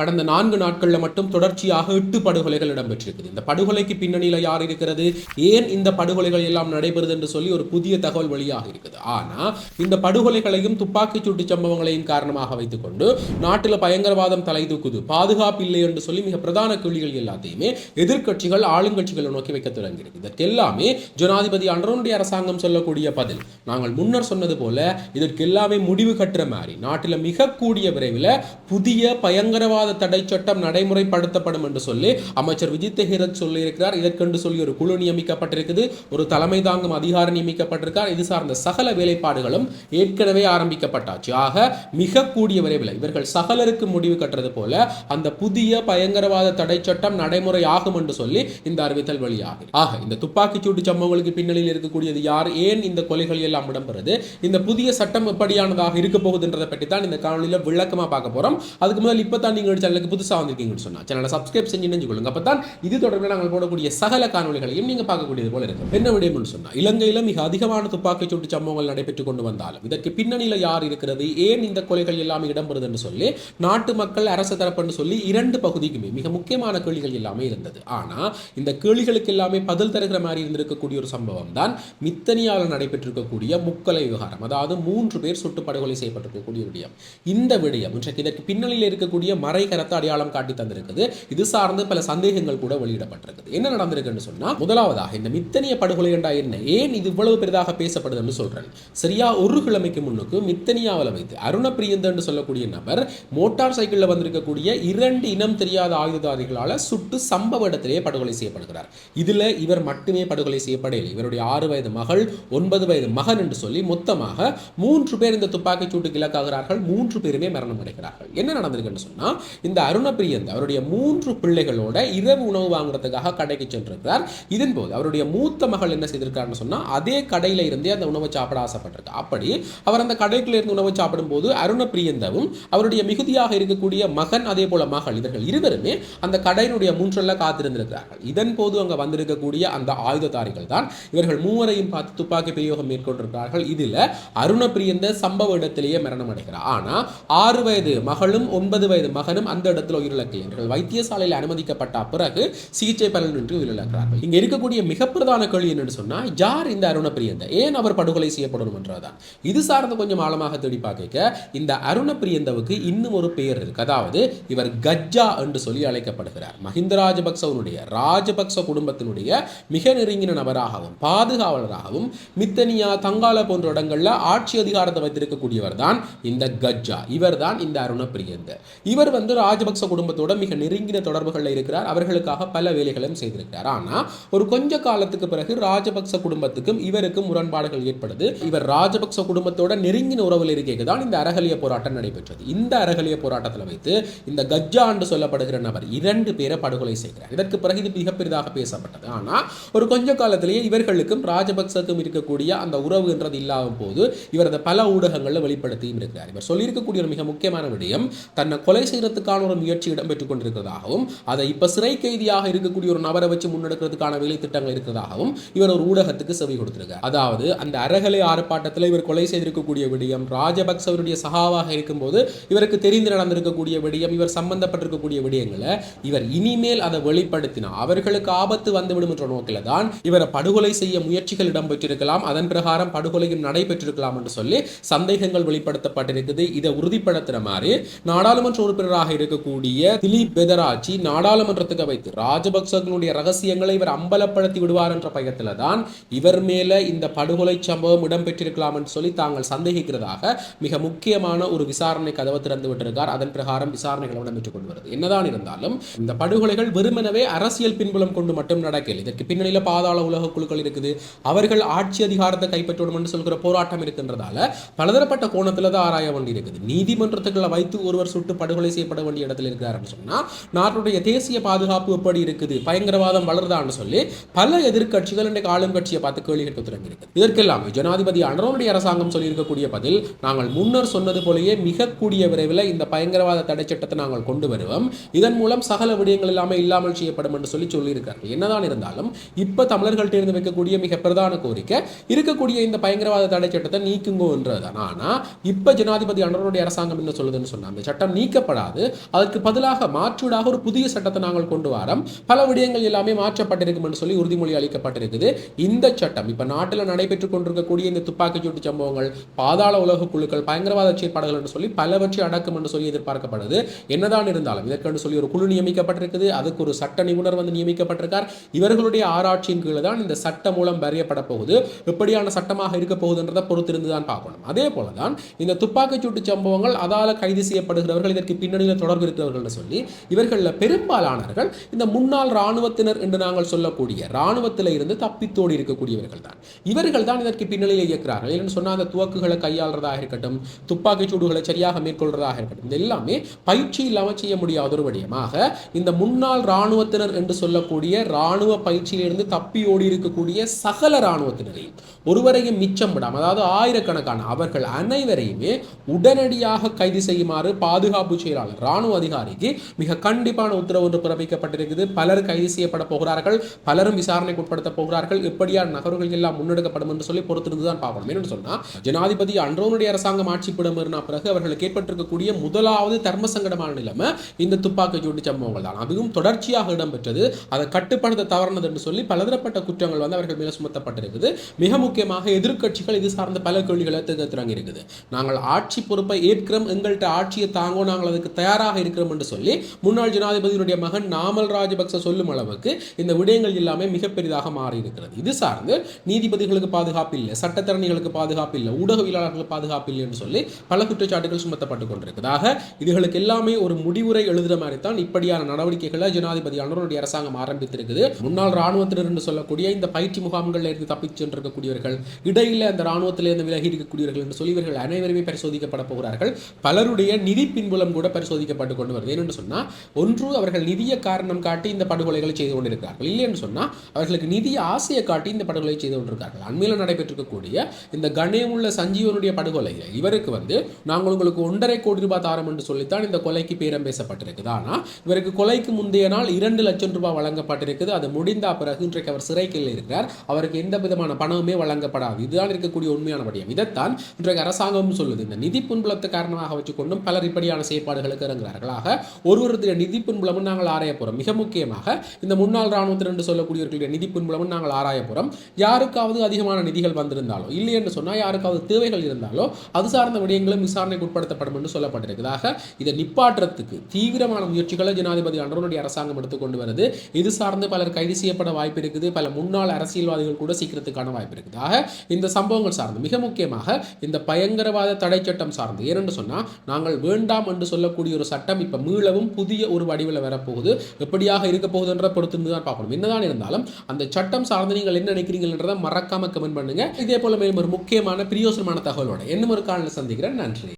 கடந்த நான்கு நாட்களில் மட்டும் தொடர்ச்சியாக எட்டு படுகொலைகள் இடம்பெற்றிருக்குது. இந்த படுகொலைக்கு பின்னணியில் யார் இருக்கிறது? ஏன் இந்த படுகொலைகள் எல்லாம் நடைபெறுது என்று சொல்லி ஒரு புதிய தகவல் வெளியாக இருக்குது. ஆனால் இந்த படுகொலைகளையும் துப்பாக்கிச் சூட்டு சம்பவங்களையும் காரணமாக வைத்துக்கொண்டு நாட்டில் பயங்கரவாதம் தலை தூக்குது பாதுகாப்பு இல்லை என்று சொல்லி மிக பிரதான கேள்விகள் எல்லாத்தையுமே எதிர்க்கட்சிகள் ஆளுங்கட்சிகளை நோக்கி வைக்க தொடங்கியிருக்கு. இதற்கெல்லாமே ஜனாதிபதி அன்றனுடைய அரசாங்கம் சொல்லக்கூடிய பதில். நாங்கள் முன்னர் சொன்னது போல இதற்கெல்லாமே முடிவு கட்டுற மாதிரி நாட்டில் மிக கூடிய விரைவில் புதிய பயங்கரவாத தடை சட்டம் நடைமுறைப்படுத்தப்படும் என்று சொல்லி அமைச்சர் விஜித் ஹீரத் சொல்லியிருக்கிறார். இதற்கென்று சொல்லி ஒரு குழு நியமிக்கப்பட்டிருக்குது. ஒரு தலைமை தாங்கும் அதிகாரி நியமிக்கப்பட்டிருக்கார். இது சார்ந்த சகல வேலைப்பாடுகளும் ஏற்கனவே ஆரம்பிக்கப்பட்டாச்சு. ஆக மிக கூடிய விரைவில் இவர்கள் சகலருக்கு முடிவு கட்டுறது போல அந்த புதிய பயங்கரவாத தடை சட்டம் நடைமுறை ஆகும் என்று சொல்லி இந்த அறிவித்தல் வெளியாகும் ஆக இந்த துப்பாக்கிச்சூட்டு சம்பவங்களுக்கு பின்னணியில் இருக்கக்கூடியது யார்? ஏன் இந்த கொலைகள் எல்லாம் இடம்பெறுது? இந்த புதிய சட்டம் எப்படியானதாக இருக்க போகுதுன்றதை பற்றி தான் இந்த காணொலியில் விளக்கமாக பார்க்க போகிறோம் அதுக்கு முதல் இப்போ தான் நீங்கள் சேனலுக்கு புதுசாக வந்திருக்கீங்கன்னு சொன்னால் சேனலை சப்ஸ்கிரைப் செஞ்சு நினைஞ்சு அப்போ தான் இது தொடர்பில் நாங்கள் போடக்கூடிய சகல காணொலிகளையும் நீங்கள் பார்க்கக்கூடியது போல இருக்கும். என்ன விடயம்னு சொன்னால் இலங்கையில் மிக அதிகமான துப்பாக்கிச் சூட்டு சம்பவங்கள் நடைபெற்று கொண்டு வந்தாலும் இதற்கு பின்னணியில் யார் இருக்கிறது ஏன் இந்த கொலைகள் எல்லாம் இடம்பெறுது என்று சொல்லி நாட்டு மக்கள் அரசு தரப்புன்னு சொல்லி இரண்டு பகுதிக்குமே மிக முக்கியமான கேள்விகள் எல்லாமே இருந்தது. ஆனால் இந்த கேள்விகளுக்கு எல்லாமே பதில் தருகிற மாதிரி இருந்திருக்கக்கூடிய ஒரு சம்பவம் தான் மித்தனியாவில் நடைபெற்றிருக்கக்கூடிய முக்கலை விவகாரம். அதாவது மூன்று பேர் சுட்டு படுகொலை செய்யப்பட்டிருக்கக்கூடிய விடயம். இந்த விடயம் இன்றைக்கு இதற்கு பின்னணியில் இருக்கக்கூடிய மறை மறைகரத்தை அடையாளம் காட்டி தந்திருக்குது. இது சார்ந்து பல சந்தேகங்கள் கூட வெளியிடப்பட்டிருக்குது. என்ன நடந்திருக்குன்னு சொன்னா முதலாவதாக இந்த மித்தனிய படுகொலை என்றா என்ன? ஏன் இது இவ்வளவு பெரிதாக பேசப்படுதுன்னு சொல்றேன். சரியா ஒரு கிழமைக்கு முன்னுக்கு மித்தனியாவில் வைத்து அருணப்பிரியந்தன்னு சொல்லக்கூடிய நபர் மோட்டார் சைக்கிளில் வந்திருக்கக்கூடிய இரண்டு இனம் தெரியாத ஆயுததாரிகளால் சுட்டு சம்பவ இடத்திலேயே படுகொலை செய்யப்படுகிறார். இதில் இவர் மட்டுமே படுகொலை செய்யப்படவில்லை இவருடைய ஆறு வயது மகள் ஒன்பது வயது மகன் என்று சொல்லி மொத்தமாக மூன்று பேர் இந்த துப்பாக்கி சூட்டுக்கு இலக்காகிறார்கள். மூன்று பேருமே மரணம் அடைகிறார்கள் என்ன நடந்திருக்குன்னு சொன்னால் இந்த அருணப்பிரியந்த் அவருடைய மூன்று பிள்ளைகளோட இரவு உணவு வாங்குறதுக்காக கடைக்கு சென்றிருக்கிறார். இதன் போது அவருடைய மூத்த மகள் என்ன செய்திருக்காருன்னு சொன்னால் அதே கடையில் இருந்தே அந்த உணவை சாப்பிட ஆசைப்பட்டிருக்கு. அப்படி அவர் அந்த கடைக்குள்ள இருந்து உணவை சாப்பிடும் போது அருணப்பிரியந்தவும் அவருடைய மிகுதியாக இருக்கக்கூடிய மகன் அதே போல மகள் இவர்கள் இருவருமே அந்த கடையினுடைய மூன்றல்ல காத்திருந்திருக்கிறார்கள். இதன் போது அங்கே வந்திருக்கக்கூடிய அந்த ஆயுததாரிகள் தான் இவர்கள் மூவரையும் பார்த்து துப்பாக்கி பிரயோகம் மேற்கொண்டிருக்கிறார்கள். இதில் அருணப்பிரியந்த சம்பவ இடத்திலேயே மரணம் அடைகிறார் ஆனால் ஆறு வயது மகளும் ஒன்பது வயது மகனும் அந்த இடத்துல உயிரிழக்கலை வைத்தியசாலையில் அனுமதிக்கப்பட்ட பிறகு சிகிச்சை பலனின்றி உயிரிழக்கிறார்கள். இங்க இருக்கக்கூடிய மிக பிரதான கேள்வி என்னன்னு சொன்னா யார் இந்த அருண பிரியந்த ஏன் அவர் படுகொலை செய்யப்படணும் என்றதான் இது சார்ந்த கொஞ்சம் ஆழமாக தேடி பார்க்க இந்த அருண பிரியந்தவுக்கு இன்னும் ஒரு பெயர் இருக்கு. அதாவது இவர் கஜ்ஜா என்று சொல்லி அழைக்கப்படுகிறார். மஹிந்த ராஜபக்சவனுடைய ராஜபக்ச குடும்பத்தினுடைய மிக நெருங்கின நபராகவும் பாதுகாவலராகவும் மித்தனியா தங்கால போன்ற இடங்கள்ல ஆட்சி அதிகாரத்தை வைத்திருக்கக்கூடியவர் தான் இந்த கஜ்ஜா. இவர் தான் இந்த அருண பிரியந்த இவர் வந்து வந்து ராஜபக்ச குடும்பத்தோட மிக நெருங்கின தொடர்புகளில் இருக்கிறார். அவர்களுக்காக பல வேலைகளையும் செய்திருக்கிறார். ஆனால் ஒரு கொஞ்ச காலத்துக்கு பிறகு ராஜபக்ச குடும்பத்துக்கும் இவருக்கும் முரண்பாடுகள் ஏற்படுது. இவர் ராஜபக்ச குடும்பத்தோட நெருங்கின உறவில் இருக்கைக்கு தான் இந்த அரகலிய போராட்டம் நடைபெற்றது. இந்த அரகலிய போராட்டத்தில் வைத்து இந்த கஜ்ஜா என்று சொல்லப்படுகிற நபர் இரண்டு பேரை படுகொலை செய்கிறார். இதற்கு பிறகு இது மிகப்பெரிதாக பேசப்பட்டது. ஆனால் ஒரு கொஞ்ச காலத்திலேயே இவர்களுக்கும் ராஜபக்சக்கும் இருக்கக்கூடிய அந்த உறவு என்றது இல்லாத போது இவர் அதை பல ஊடகங்களில் வெளிப்படுத்தியும் இருக்கிறார். இவர் சொல்லியிருக்கக்கூடிய ஒரு மிக முக்கியமான விடயம் தன்னை கொலை முன்னெடுக்கிறதுக்கான ஒரு முயற்சி இடம்பெற்றுக் கொண்டிருக்கிறதாகவும் அதை இப்ப சிறை கைதியாக இருக்கக்கூடிய ஒரு நபரை வச்சு முன்னெடுக்கிறதுக்கான வேலை திட்டங்கள் இருக்கிறதாகவும் இவர் ஒரு ஊடகத்துக்கு செவி கொடுத்திருக்கார். அதாவது அந்த அரகலை ஆர்ப்பாட்டத்தில் இவர் கொலை செய்திருக்கக்கூடிய விடயம் ராஜபக்சவருடைய சகாவாக இருக்கும்போது இவருக்கு தெரிந்து நடந்திருக்கக்கூடிய விடயம் இவர் சம்பந்தப்பட்டிருக்கக்கூடிய விடயங்களை இவர் இனிமேல் அதை வெளிப்படுத்தினா அவர்களுக்கு ஆபத்து வந்துவிடும் என்ற நோக்கில தான் இவரை படுகொலை செய்ய முயற்சிகள் இடம்பெற்றிருக்கலாம். அதன் பிரகாரம் படுகொலையும் நடைபெற்றிருக்கலாம் என்று சொல்லி சந்தேகங்கள் வெளிப்படுத்தப்பட்டிருக்குது. இதை உறுதிப்படுத்துற மாதிரி நாடாளுமன்ற உறுப்பினராக இருக்கக்கூடிய திலீப் பெதராஜி நாடாளுமன்றத்துக்கு வைத்து ராஜபக்சர்களுடைய ரகசியங்களை இவர் அம்பலப்படுத்தி விடுவார் என்ற பயத்தில் தான் இவர் மேல இந்த படுகொலை சம்பவம் இடம்பெற்றிருக்கலாம் என்று சொல்லி தாங்கள் சந்தேகிக்கிறதாக மிக முக்கியமான ஒரு விசாரணை கதவை திறந்து விட்டிருக்கார். அதன் பிரகாரம் விசாரணைகள் இடம்பெற்றுக் கொண்டு வருது என்னதான் இருந்தாலும் இந்த படுகொலைகள் வெறுமனவே அரசியல் பின்புலம் கொண்டு மட்டும் நடக்கல இதற்கு பின்னணியில் பாதாள உலக குழுக்கள் இருக்குது. அவர்கள் ஆட்சி அதிகாரத்தை கைப்பற்றணும் என்று சொல்கிற போராட்டம் இருக்கின்றதால பலதரப்பட்ட கோணத்தில் தான் ஆராய வேண்டி இருக்குது நீதிமன்றத்துக்களை வைத்து ஒருவர் சுட்டு படுகொலை செய்யப்பட வேண்டிய இடத்துல இருக்கிறாருன்னு சொன்னால் நாட்டுடைய தேசிய பாதுகாப்பு எப்படி இருக்குது? பயங்கரவாதம் வளருதான்னு சொல்லி பல எதிர்கட்சிகள் இன்றைக்கு ஆளும் கட்சியை பார்த்து கேள்வி கேட்க தொடங்கியிருக்கு. இதற்கெல்லாம் ஜனாதிபதி அனுரோனுடைய அரசாங்கம் சொல்லியிருக்கக்கூடிய பதில் நாங்கள் முன்னர் சொன்னது போலேயே மிக கூடிய விரைவில் இந்த பயங்கரவாத தடை சட்டத்தை நாங்கள் கொண்டு வருவோம். இதன் மூலம் சகல விடயங்கள் எல்லாமே இல்லாமல் செய்யப்படும் என்று சொல்லி சொல்லியிருக்கார்கள் என்னதான் இருந்தாலும் இப்போ தமிழர்கள்ட்ட இருந்து வைக்கக்கூடிய மிக பிரதான கோரிக்கை இருக்கக்கூடிய இந்த பயங்கரவாத தடை சட்டத்தை நீக்குங்கோன்றதுதான் ஆனால் இப்ப ஜனாதிபதி அனுரோனுடைய அரசாங்கம் என்ன சொல்லுதுன்னு சொன்னால் அந்த சட்டம் நீக்கப்படாது அதற்கு பதிலாக மாற்றூடாக ஒரு புதிய சட்டத்தை நாங்கள் கொண்டு வரோம். பல விடயங்கள் எல்லாமே மாற்றப்பட்டிருக்கும் என்று சொல்லி உறுதிமொழி அளிக்கப்பட்டிருக்குது. இந்த சட்டம் இப்ப நாட்டில் நடைபெற்றுக் கொண்டிருக்கக்கூடிய இந்த துப்பாக்கிச்சூட்டு சம்பவங்கள் பாதாள உலக குழுக்கள் பயங்கரவாத செயற்பாடுகள் என்று சொல்லி பலவற்றை அடக்கும் என்று சொல்லி எதிர்பார்க்கப்படுது. என்னதான் இருந்தாலும் இதற்கென்று சொல்லி ஒரு குழு நியமிக்கப்பட்டிருக்குது. அதுக்கு ஒரு சட்ட நிபுணர் வந்து நியமிக்கப்பட்டிருக்கார். இவர்களுடைய ஆராய்ச்சியின் கீழே தான் இந்த சட்டம் மூலம் வரையப்பட போகுது. எப்படியான சட்டமாக இருக்க போகுதுன்றதை பொறுத்திருந்து தான் பார்க்கணும். அதே போல தான் இந்த துப்பாக்கிச்சூட்டு சம்பவங்கள் அதால கைது செய்யப்படுகிறவர்கள் இதற்கு பின்னணியில் தொடர்பு இருக்கிறவர்கள் சொல்லி இவர்களில் பெரும்பாலானவர்கள் இந்த முன்னாள் இராணுவத்தினர் என்று நாங்கள் சொல்லக்கூடிய இராணுவத்தில் இருந்து தப்பித்தோடி இருக்கக்கூடியவர்கள் தான் இவர்கள் தான் இதற்கு பின்னணியில் இயக்கிறார்கள். என்று சொன்னால் அந்த துவக்குகளை கையாளுறதாக இருக்கட்டும் துப்பாக்கிச் சூடுகளை சரியாக மேற்கொள்றதாக இருக்கட்டும் இது எல்லாமே பயிற்சி இல்லாமல் செய்ய முடியாத ஒரு விடயமாக இந்த முன்னாள் இராணுவத்தினர் என்று சொல்லக்கூடிய இராணுவ பயிற்சியிலிருந்து தப்பி ஓடி இருக்கக்கூடிய சகல இராணுவத்தினரையும் ஒருவரையும் மிச்சம் விடாமல் அதாவது ஆயிரக்கணக்கான அவர்கள் அனைவரையுமே உடனடியாக கைது செய்யுமாறு பாதுகாப்பு செயலாளர் ராணுவ அதிகாரிக்கு மிக கண்டிப்பான உத்தரவு ஒன்று பிறப்பிக்கப்பட்டிருக்குது. பலர் கைது செய்யப்பட போகிறார்கள். பலரும் விசாரணைக்கு உட்படுத்த போகிறார்கள். இப்படியான நகர்வுகள் எல்லாம் முன்னெடுக்கப்படும் என்று சொல்லி பொறுத்திருந்து தான் பார்க்கணும். என்னன்னு சொன்னால் ஜனாதிபதி அன்றோனுடைய அரசாங்கம் ஆட்சிப்பிடம் ஏறின பிறகு அவர்களுக்கு ஏற்பட்டிருக்கக்கூடிய முதலாவது தர்ம சங்கடமான நிலைமை இந்த துப்பாக்கி சூட்டு சம்பவங்கள் தான். அதுவும் தொடர்ச்சியாக இடம்பெற்றது. அதை கட்டுப்படுத்த தவறினது என்று சொல்லி பலதரப்பட்ட குற்றங்கள் வந்து அவர்கள் மேல சுமத்தப்பட்டிருக்குது. மிக முக்கியமாக எதிர்க்கட்சிகள் இது சார்ந்த பல கேள்விகளை திறங்கி இருக்குது நாங்கள் ஆட்சி பொறுப்பை ஏற்கிறோம். எங்கள்கிட்ட ஆட்சியை தாங்கோ நாங்கள் அதுக்கு தயார் தயாராக இருக்கிறோம் என்று சொல்லி முன்னாள் ஜனாதிபதியினுடைய மகன் நாமல் ராஜபக்ச சொல்லும் அளவுக்கு இந்த விடயங்கள் எல்லாமே மிக பெரிதாக மாறி இருக்கிறது இது சார்ந்து நீதிபதிகளுக்கு பாதுகாப்பு இல்லை சட்டத்தரணிகளுக்கு பாதுகாப்பு இல்லை ஊடகவியலாளர்களுக்கு பாதுகாப்பு இல்லை என்று சொல்லி பல குற்றச்சாட்டுகள் சுமத்தப்பட்டு கொண்டிருக்கிறதாக இதுகளுக்கு எல்லாமே ஒரு முடிவுரை எழுதுற மாதிரி தான் இப்படியான நடவடிக்கைகளை ஜனாதிபதி அனுருடைய அரசாங்கம் ஆரம்பித்திருக்குது. முன்னாள் ராணுவத்தினர் என்று சொல்லக்கூடிய இந்த பயிற்சி முகாம்களில் இருந்து தப்பிச் சென்றிருக்கக்கூடியவர்கள் இடையில அந்த ராணுவத்திலிருந்து விலகி இருக்கக்கூடியவர்கள் என்று சொல்லி இவர்கள் அனைவருமே பரிசோதிக்கப்பட போகிறார்கள். பலருடைய நிதி பின்புலம் கூட பரிசோதி சோதிக்கப்பட்டு கொண்டு வருது. ஏனென்று சொன்னால் ஒன்று அவர்கள் நிதிய காரணம் காட்டி இந்த படுகொலைகளை செய்து கொண்டிருக்கிறார்கள். இல்லை என்று சொன்னால் அவர்களுக்கு நிதிய ஆசையை காட்டி இந்த படுகொலை செய்து கொண்டிருக்கிறார்கள். அண்மையில் நடைபெற்றிருக்கக்கூடிய இந்த கணேமுள்ள சஞ்சீவனுடைய படுகொலை இவருக்கு வந்து நாங்கள் உங்களுக்கு ஒன்றரை கோடி ரூபாய் தாரம் என்று சொல்லித்தான் இந்த கொலைக்கு பேரம் பேசப்பட்டிருக்குது. ஆனால் இவருக்கு கொலைக்கு முந்தைய நாள் இரண்டு லட்சம் ரூபாய் வழங்கப்பட்டிருக்குது. அது முடிந்த பிறகு இன்றைக்கு அவர் சிறைக்கில் இருக்கிறார். அவருக்கு எந்த விதமான பணமுமே வழங்கப்படாது. இதுதான் இருக்கக்கூடிய உண்மையான படியம் இதைத்தான் இன்றைக்கு அரசாங்கமும் சொல்லுது. இந்த நிதி பின்புலத்தை காரணமாக வச்சுக்கொண்டும் பலர் இப்படியான செயற்பாடுகளுக்கு இறங்குகிறார்கள் ஆக ஒருவருடைய நிதி பின்புலமும் நாங்கள் ஆராய போகிறோம் மிக முக்கியமாக இந்த முன்னாள் ராணுவத்தினர் என்று சொல்லக்கூடியவர்களுடைய நிதி பின்புலமும் நாங்கள் ஆராய போகிறோம் யாருக்காவது அதிகமான நிதிகள் வந்திருந்தாலோ இல்லை என்று சொன்னால் யாருக்காவது தேவைகள் இருந்தாலோ அது சார்ந்த விடயங்களும் விசாரணைக்கு உட்படுத்தப்படும் என்று சொல்லப்பட்டிருக்குது ஆக இதை நிப்பாற்றத்துக்கு தீவிரமான முயற்சிகளை ஜனாதிபதி அன்றனுடைய அரசாங்கம் எடுத்துக்கொண்டு வருது. இது சார்ந்து பலர் கைது செய்யப்பட வாய்ப்பு இருக்குது. பல முன்னாள் அரசியல்வாதிகள் கூட சீக்கிரத்துக்கான வாய்ப்பு இருக்குது. ஆக இந்த சம்பவங்கள் சார்ந்து மிக முக்கியமாக இந்த பயங்கரவாத தடை சட்டம் சார்ந்து ஏனென்று சொன்னால் நாங்கள் வேண்டாம் என்று சொல்லக்கூடிய ஒரு சட்டம் இப்போ மீளவும் புதிய ஒரு வடிவில் வரப்போகுது. எப்படியாக இருக்க போகுதுன்ற பொறுத்து தான் பார்க்கணும். என்னதான் இருந்தாலும் அந்த சட்டம் சார்ந்து நீங்கள் என்ன நினைக்கிறீங்கன்றதை மறக்காம கமெண்ட் பண்ணுங்க. இதே போல மேலும் ஒரு முக்கியமான பிரியோசனமான தகவலோட இன்னும் ஒரு காலில் சந்திக்கிறேன். நன்றி.